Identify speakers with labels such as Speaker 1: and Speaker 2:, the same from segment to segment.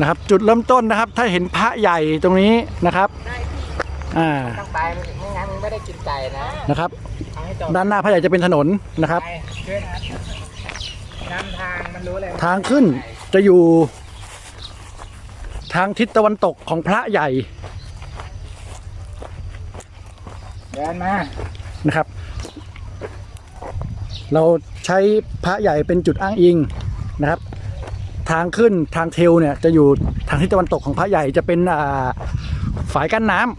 Speaker 1: นะครับ จุดเริ่มต้นนะครับ ถ้าเห็นพระใหญ่ตรงนี้นะครับอ่า
Speaker 2: ต้องไปไม่งั้นมึงไม่ได้กินไก่นะ
Speaker 1: นะครับ
Speaker 2: เอาให้จบ
Speaker 1: ด้านหน้าพระใหญ่จะเป็นถนนนะครับ
Speaker 2: ไปขึ้นนำทางมันรู้เลย
Speaker 1: ทางขึ้นจะอยู่ ทางทิศตะวันตกของพระใหญ่
Speaker 2: เดินมา
Speaker 1: นะครับ เราใช้พระใหญ่เป็นจุดอ้างอิงนะครับ ทางขึ้นทางเทลเนี่ยจะอยู่ทางทิศตะวันตกของพระใหญ่จะเป็นฝายกั้นน้ำ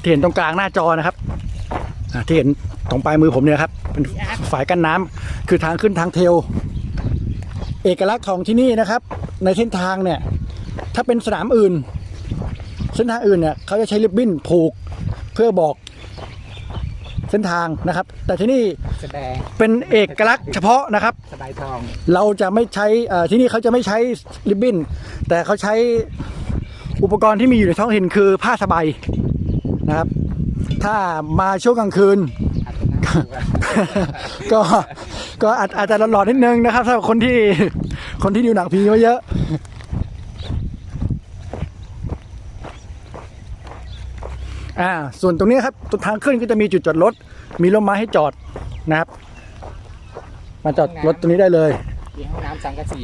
Speaker 1: ที่เห็นตรงกลางหน้าจอนะครับที่เห็นตรงปลายมือผมเนี่ยครับเป็นฝายกั้นน้ำคือทางขึ้นทางเทล เอกลักษณ์ของที่นี่นะครับ ในเส้นทางเนี่ยถ้าเป็นสนามอื่น เส้นทางอื่นเนี่ยเขาจะใช้ริบบิ้นผูกเพื่อบอก เส้นทางนะครับ แต่ที่นี่
Speaker 2: แสดง
Speaker 1: เป็นเอกลักษณ์เฉพาะนะครับ
Speaker 2: สบายทอง
Speaker 1: เราจะไม่ใช้เอ่อที่นี่เขาจะไม่ใช้ริบบิ้นแต่เขาใช้อุปกรณ์ที่มีอยู่ในท้องถิ่นคือผ้าสบายนะครับ ถ้ามาช่วงกลางคืน
Speaker 2: อาจจะน่ากลัว
Speaker 1: ก็ก็อาจอาจจะหลอนๆนิดนึงนะครับสำหรับคนที่คนที่ดูหนังผีมาเยอะ อ่าส่วนตรงนี้ครับตรงทางขึ้นก็จะมีจุดจอดรถ มีร่มไม้ให้จอดนะครับ มาจอดรถตรงนี้ได้เลย
Speaker 2: มีห้องน้ำสังกะสี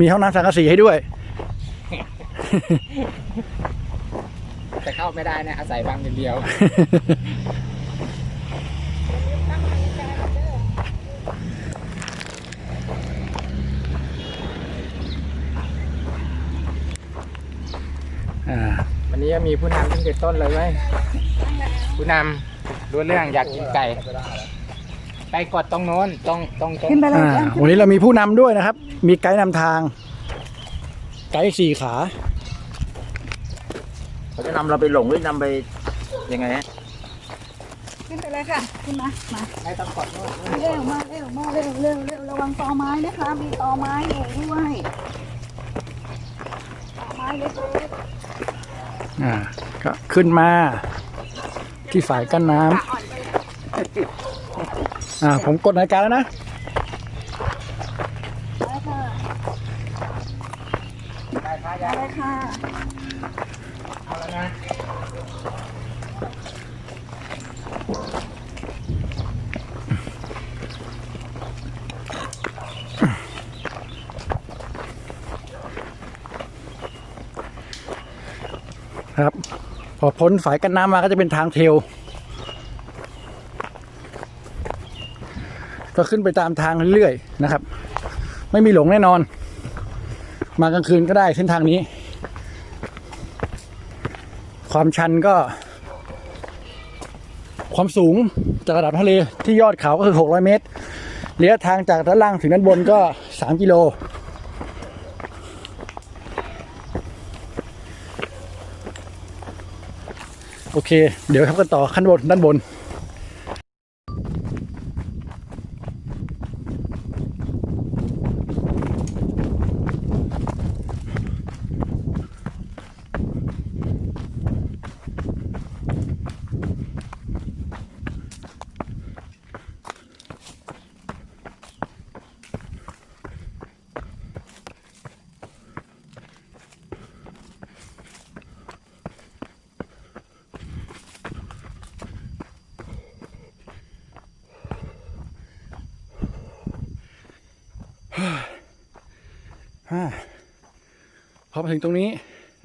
Speaker 1: มีห้องน้ำสังกะสีให้ด้วย
Speaker 2: แต่เข้าไม่ได้นะอาศัยบังอย่างเดียว นนี้มีผู้นำตั้งแต่ต้นเลยเว้ยผู้นำรู้เรื่องอยากกินไก่ไปกดตรงโน้นตรงตรงตรง
Speaker 3: ขึ้นไปเลย
Speaker 1: อ่า
Speaker 3: จ้ะ
Speaker 1: วันนี้เรามีผู้นำด้วยนะครับ มีไกด์นำทาง ไกด์สี่ขา
Speaker 4: เขาจะนำเราไปหลงหรือนำไปยังไงฮะ
Speaker 3: ขึ้นไปเลยค่ะขึ้นมามา
Speaker 2: ไม่ต้องกดโน้น
Speaker 3: เร็วมาเร็วมาเร็วเร็วเร็วระวังตอไม้นะคะมีตอไม้อยู่ด้วยตอไม้เล็ก
Speaker 1: อ่าก็ขึ้นมา ที่ฝ่ายกั้นน้ำอ่าผมกดนาฬิกาแล้วนะ
Speaker 3: ๆมาค่ะ
Speaker 2: ได้พายา
Speaker 3: มาเลยค่ะ
Speaker 2: เอาแล้วนะ
Speaker 1: ครับ พอพ้นฝ่ายกันน้ำมาก็จะเป็นทางเทลก็ขึ้นไปตามทางเรื่อยๆนะครับ ไม่มีหลงแน่นอน มากลางคืนก็ได้เส้นทางนี้ ความชันก็ ความสูงจากระดับทะเลที่ยอดเขาก็คือ 600 เมตรระยะทางจากด้านล่างถึงด้านบนก็ 3 กิโล โอเค เดี๋ยวทำกันต่อขั้นบนด้านบน อ่าพอมาถึงตรงนี้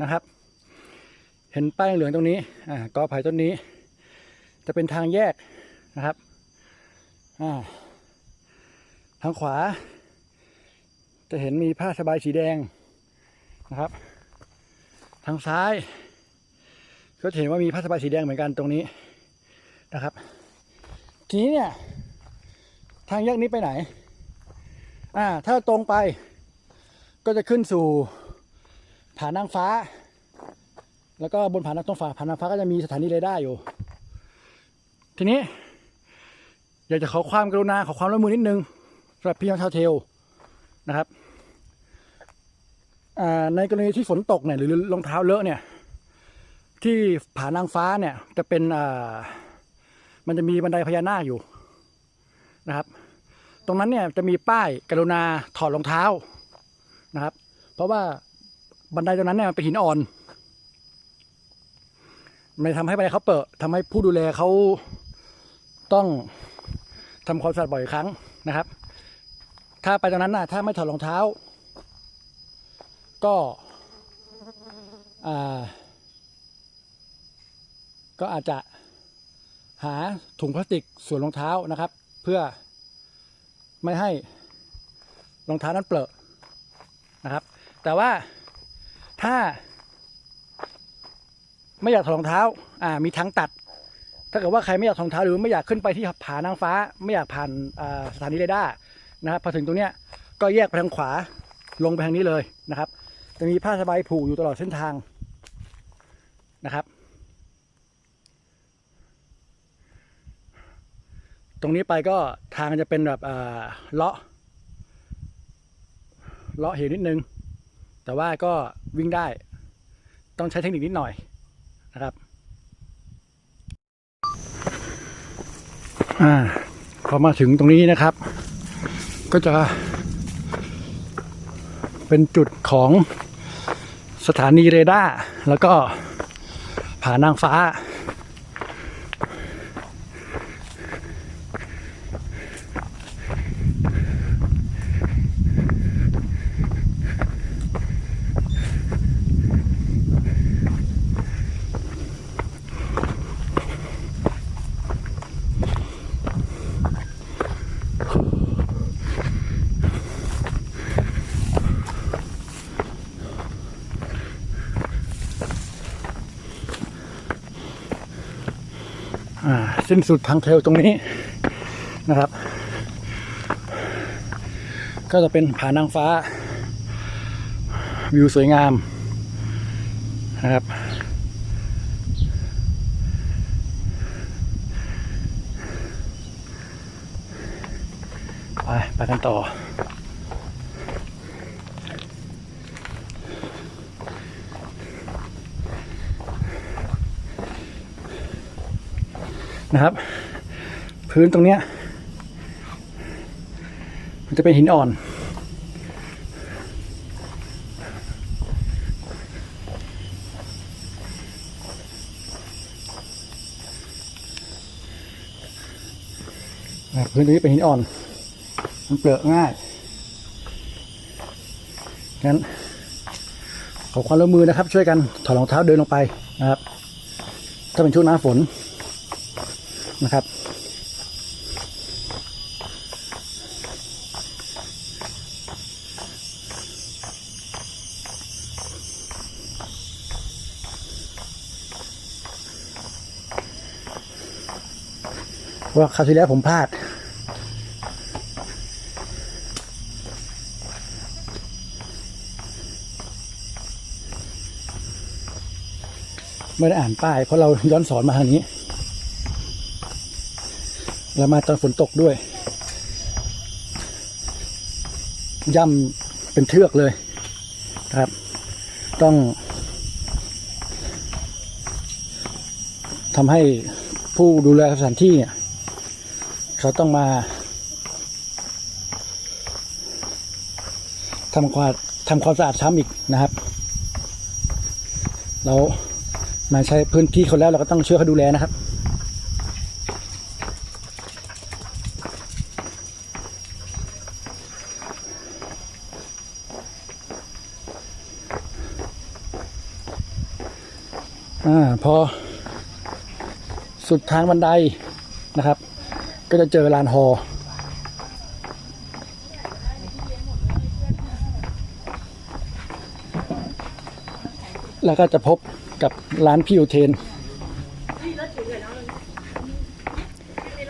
Speaker 1: นะครับ เห็นป้ายเหลืองตรงนี้อ่ากอไผ่ต้นนี้ จะเป็นทางแยกนะครับอ่าทางขวา จะเห็นมีผ้าสบายสีแดงนะครับ ทางซ้าย ก็จะเห็นว่ามีผ้าสบายสีแดงเหมือนกันตรงนี้นะครับ ทีนี้เนี่ย ทางแยกนี้ไปไหน อ่า ถ้าตรงไป ก็จะขึ้นสู่ผานางฟ้า แล้วก็บนผานางตรงฝาผานางฟ้าก็จะมีสถานีเรดาร์อยู่ ทีนี้ อยากจะขอความกรุณาขอความร่วมมือนิดนึงสำหรับพี่น้องชาวเทลนะครับในกรณีที่ฝนตกเนี่ยหรือรองเท้าเลอะเนี่ย ที่ผานางฟ้าเนี่ยจะเป็นอ่ามันจะมีบันไดพญานาคอยู่นะครับ ตรงนั้นเนี่ยจะมีป้ายกรุณาถอดรองเท้า นะครับ เพราะว่าบันไดตรงนั้นเนี่ยมันเป็นหินอ่อนมันทำให้บันไดเขาเปิดทำให้ผู้ดูแลเขาต้องทำความสะอาดบ่อยครั้งนะครับ ถ้าไปตรงนั้นน่ะถ้าไม่ถอดรองเท้า ก็อ่าก็อาจจะหาถุงพลาสติกสวมรองเท้านะครับ เพื่อไม่ให้รองเท้านั้นเปลอะ นะครับ แต่ว่าถ้า ไม่อยากถอดรองเท้า อ่า มีทางตัด ถ้าเกิดว่าใครไม่อยากถอดรองเท้าหรือไม่อยากขึ้นไปที่ผานางฟ้า ไม่อยากผ่านสถานีเรดาร์นะครับพอถึงตรงเนี้ยก็แยกไปทางขวาลงไปทางนี้เลยนะครับ จะมีผ้าสบายผูกอยู่ตลอดเส้นทางนะครับ ตรงนี้ไปก็ทางจะเป็นแบบเลาะ เลาะเหวนิดนึง แต่ว่าก็วิ่งได้ ต้องใช้เทคนิคนิดหน่อยนะครับอพอมาถึงตรงนี้นะครับ ก็จะ เป็นจุดของสถานีเรดาร์แล้วก็ผานางฟ้า สิ้นสุดทางเทลตรงนี้นะครับ ก็จะเป็นผานางฟ้า วิวสวยงามนะครับ ไป ไปกันต่อ นะครับ พื้นตรงเนี้ยมันจะเป็นหินอ่อนพื้นตรงนี้เป็นหินอ่อน มันเปลือกง่ายงั้นขอความร่วมมือนะครับ ช่วยกันถอดรองเท้าเดินลงไปนะครับ ถ้าเป็นช่วงหน้าฝน นะครับ ว่าคราวที่แล้วผมพลาดไม่ได้อ่านป้ายเพราะเราย้อนสอนมาทางนี้ แล้วมาตอนฝนตกด้วย ย่ำเป็นเทือกเลยนะครับ ต้องทำให้ผู้ดูแลสถานที่เนี่ยเขาต้องมาทำความทำความสะอาดซ้ำอีกนะครับ เรามาใช้พื้นที่เขาแล้วเราก็ต้องช่วยเขาดูแลนะครับ อ่าพอ สุดทางบันไดนะครับ ก็จะเจอลานฮอแล้วก็จะพบกับร้านพี่อุเทน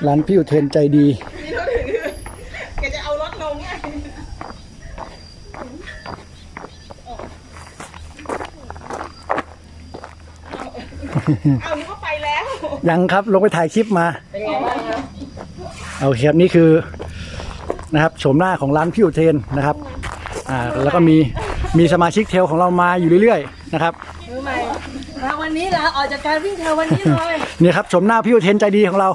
Speaker 1: ร้านพี่อุเทนใจดี
Speaker 5: แกจะเอารถลงไง เอานึกว่าไปแล้ว
Speaker 1: ยังครับลงไปถ่ายคลิปมา
Speaker 5: เป็นไงบ้างครับ
Speaker 1: เอาเคครับนี่คือนะครับโฉมหน้าของร้านพี่อุเทนนะครับอ่าแล้วก็มีมีสมาชิกเทลของเรามาอยู่เรื่อยๆนะครับ
Speaker 3: มือใหม่มาวันนี้ลาออกจากการวิ่งเทรลวันนี้เลย
Speaker 1: เนี่ยครับชมหน้าพี่อุเทนใจดีของเรา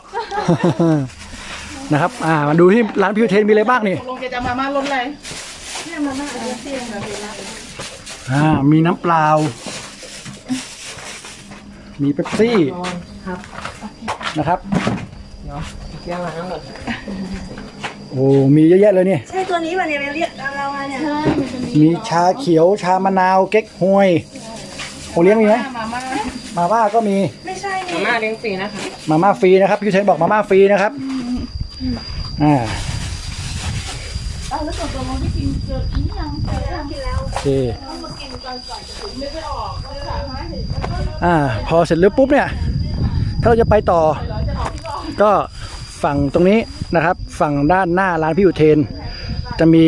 Speaker 1: นะครับอ่ามาดูที่ร้านพี่อุเทนมีอะไรบ้างนี่
Speaker 5: ตกลงแกจะมามาลงเลย
Speaker 3: เนี่ยมาม่าเอาเสียงเลยนะ
Speaker 1: อ่ามีน้ำเปล่า มีเป๊ปซี่นะครับ
Speaker 2: แก้วน้ำหมด
Speaker 1: โอ้มีเยอะแยะเลยนี่
Speaker 3: ใช่ตัวนี้ป่ะเนี่ยเรียกเรามาเนี่ย
Speaker 1: มีชาเขียวชามะนาวเก๊กฮวยโอเลี้ยงมีไหม
Speaker 5: มาม่า
Speaker 1: มาม่าก็มี
Speaker 3: ไม่ใช่
Speaker 2: มา
Speaker 3: นี่
Speaker 2: ม่าเลี้ยงฟรีนะคะ
Speaker 1: มาม่าฟรีนะครับพี่เทนบอกมาม่าฟรีนะครับอ่า
Speaker 3: เอาแล้วส่วนตัวเราที่กินเกิดนี้ยังเกิดยังกินแล้ว
Speaker 1: โอเคอ่า พอเสร็จแล้วปุ๊บเนี่ย ถ้าเราจะไปต่อ ก็ฝั่งตรงนี้นะครับ ฝั่งด้านหน้าร้านพี่อุเทน จะมี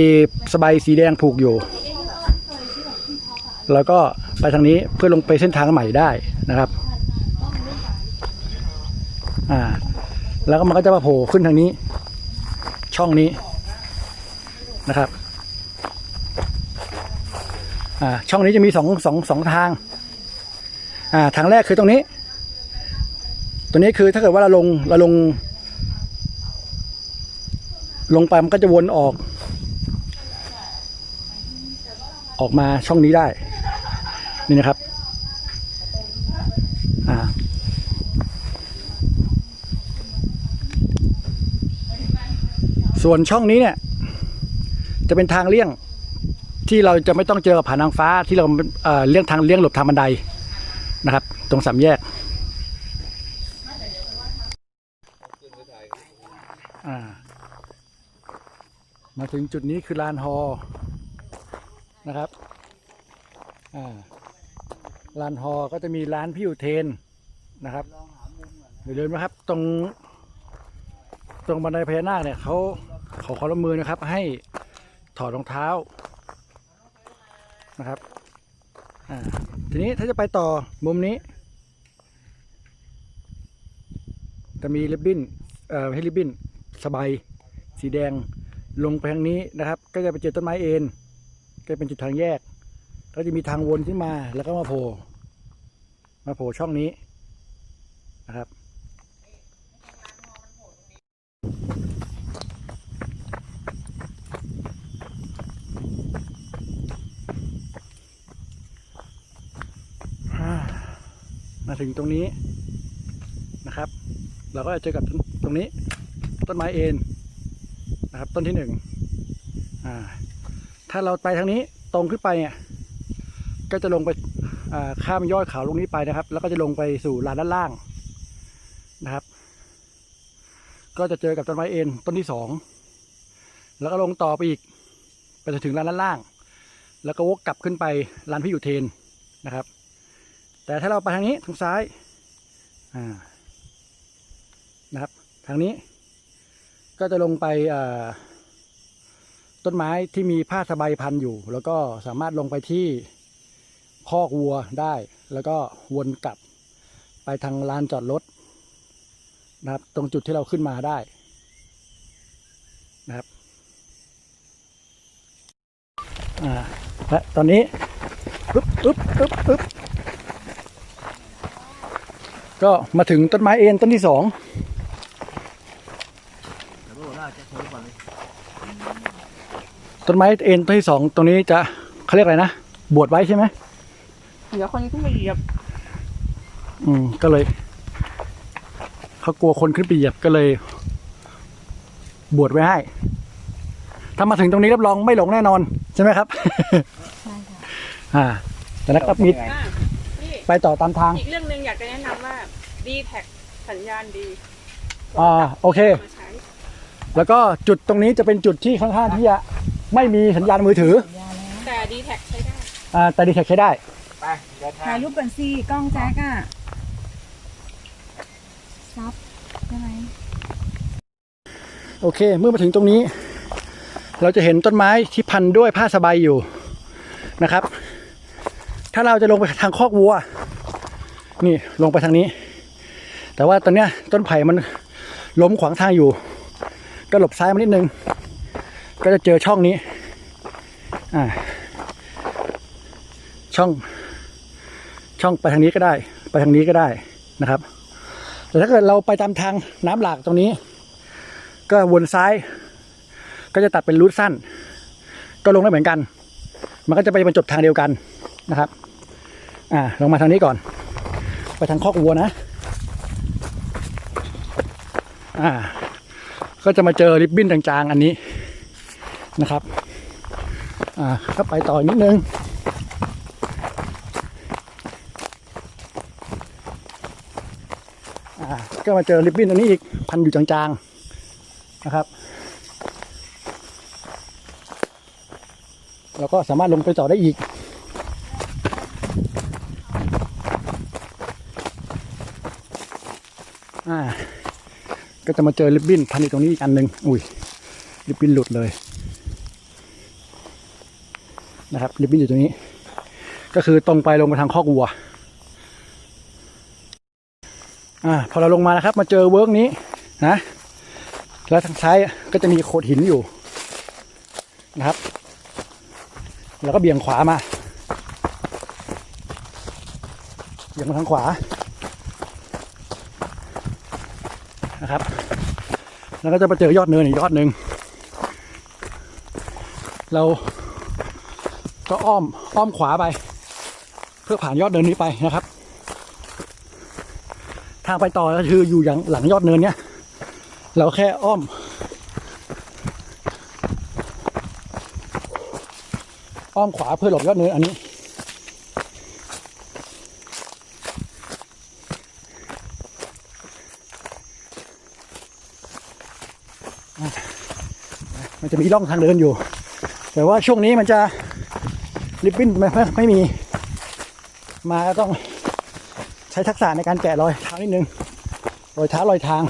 Speaker 1: สบายสีแดงผูกอยู่ แล้วก็ไปทางนี้เพื่อลงไปเส้นทางใหม่ได้นะครับ อ่า แล้วก็มันก็จะมาโผล่ขึ้นทางนี้ ช่องนี้ นะครับอ่าช่องนี้จะมีสองสองสองทางอ่าทางแรกคือตรงนี้ ตัวนี้คือถ้าเกิดว่าเราลงเราลง ลงไปมันก็จะวนออก ออกมาช่องนี้ได้ นี่นะครับอ่าส่วนช่องนี้เนี่ย จะเป็นทางเลี่ยงที่เราจะไม่ต้องเจอกับผานางฟ้าที่เราเอ่อเลี่ยงทางเลี่ยงหลบทางบันไดนะครับ ตรงสามแยกมาถึงจุดนี้คือลานฮอนะครับลานฮอก็จะมีร้านพี่อุเทนนะครับเดี๋ยวเดินนะครับ ตรง ตรงบันไดพญานาคเนี่ยเขาขอความร่วมมือนะครับ ให้ ถอดรองเท้านะครับอ่าทีนี้ถ้าจะไปต่อมุมนี้ จะมีริบบิ้นเอ่อให้ริบบิ้นสบายสีแดงลงไปทางนี้นะครับ ก็จะไปเจอต้นไม้เอ็นก็เป็นจุดทางแยก ก็จะมีทางวนขึ้นมาแล้วก็มาโผล่มาโผล่ช่องนี้นะครับ อ่า มาถึงตรงนี้นะครับ เราก็จะเจอกับตรงนี้ ต้นไม้เอ็นนะครับ ต้นที่หนึ่งอ่าถ้าเราไปทางนี้ตรงขึ้นไปเนี่ยก็จะลงไปข้ามยอดเขาลงนี้ไปนะครับ แล้วก็จะลงไปสู่ลานด้านล่างนะครับ ก็จะเจอกับต้นไม้เอ็นต้นที่สองแล้วก็ลงต่อไปอีกไปจนถึงลานด้านล่าง แล้วก็วกกลับขึ้นไปลานพี่อยู่เทนนะครับ แต่ถ้าเราไปทางนี้ทางซ้ายอ่านะครับ ทางนี้ก็จะลงไปต้นไม้ที่มีผ้าสบายพันอยู่ แล้วก็สามารถลงไปที่คอกวัวได้ แล้วก็วนกลับไปทางลานจอดรถนะครับ ตรงจุดที่เราขึ้นมาได้นะครับอ่าและตอนนี้ปึ๊บปึ๊บปึ๊บปึ๊บ ก็มาถึงต้นไม้เอ็นต้นที่สองต้นไม้เอ็นต้นที่สองตรงนี้จะเขาเรียกอะไรนะ บวชไว้ใช่ไหม
Speaker 5: เดี๋ยวคนนี้ขึ้นมาเหยียบ
Speaker 1: อืม ก็เลย เขากลัวคนขึ้นไปเหยียบก็เลย บวชไว้ให้ ถ้ามาถึงตรงนี้รับรองไม่หลงแน่นอน ใช่ไหมครับ ใช่ค่ะ อ่าแต่แล้วก็มี
Speaker 5: อะนี่
Speaker 1: ไปต่อตามทาง
Speaker 5: อีกเรื่องหนึ่งอยากจะแนะนำว่าดีแท็กสัญญาณดี
Speaker 1: อ่าโอเค
Speaker 5: มาใช้
Speaker 1: แล้วก็จุดตรงนี้จะเป็นจุดที่ค่อนข้างที่จะไม่มีสัญญาณมือถือ
Speaker 5: แต่ดีแท็กใช้ได้
Speaker 1: อ่าแต่ดีแท็กใช้ได้
Speaker 2: ไปเดินทา
Speaker 3: ถ่างยรูปก่อนสิกล้องแจ๊กอะซับใช่ไหม
Speaker 1: โอเค เมื่อมาถึงตรงนี้ เราจะเห็นต้นไม้ที่พันด้วยผ้าสบายอยู่นะครับ ถ้าเราจะลงไปทางคอกวัว นี่ลงไปทางนี้ แต่ว่าตอนเนี้ยต้นไผ่มันล้มขวางทางอยู่ ก็หลบซ้ายมานิดนึง ก็จะเจอช่องนี้ อ่า ช่อง ช่องไปทางนี้ก็ได้ ไปทางนี้ก็ได้นะครับ แต่ถ้าเกิดเราไปตามทางน้ำหลากตรงนี้ ก็วนซ้าย ก็จะตัดเป็นรูทสั้น ก็ลงได้เหมือนกัน มันก็จะไปบรรจบทางเดียวกันนะครับ อ่าลงมาทางนี้ก่อน ไปทางคอกวัวนะ อ่า ก็จะมาเจอริบบิ้นจางๆอันนี้นะครับ อ่าก็ไปต่ออีกนิดนึงอ่าก็มาเจอริบบิ้นอันนี้อีกพันอยู่จางๆนะครับ แล้วก็สามารถลงไปต่อได้อีก ก็จะมาเจอริบบิ้นพันอยู่ตรงนี้อีกอันหนึ่งอุ้ยริบบิ้นหลุดเลยนะครับริบบิ้นอยู่ตรงนี้ ก็คือตรงไปลงไปทางคอกวัวอ่าพอเราลงมานะครับ มาเจอเวิร์กนี้นะแล้วทางซ้ายก็จะมีโขดหินอยู่นะครับ แล้วก็เบี่ยงขวามาเบี่ยงมาทางขวานะครับ แล้วก็จะมาเจอยอดเนินอีกยอดหนึ่งเราก็อ้อมอ้อมขวาไป เพื่อผ่านยอดเนินนี้ไปนะครับ ทางไปต่อก็คืออยู่อย่างหลังยอดเนินเนี้ยเราแค่อ้อม อ้อมขวาเพื่อหลบยอดเนินอันนี้ จะมีร่องทางเดินอยู่ แต่ว่าช่วงนี้มันจะริบบิ้นไม่ไม่ไม่มี มาก็ต้องใช้ทักษะในการแกะรอยเท้านิดนึง รอยเท้ารอยทาง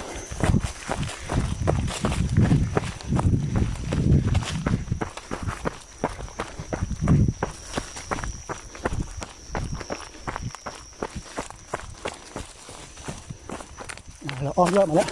Speaker 1: เราอ้อมยอดมาแล้ว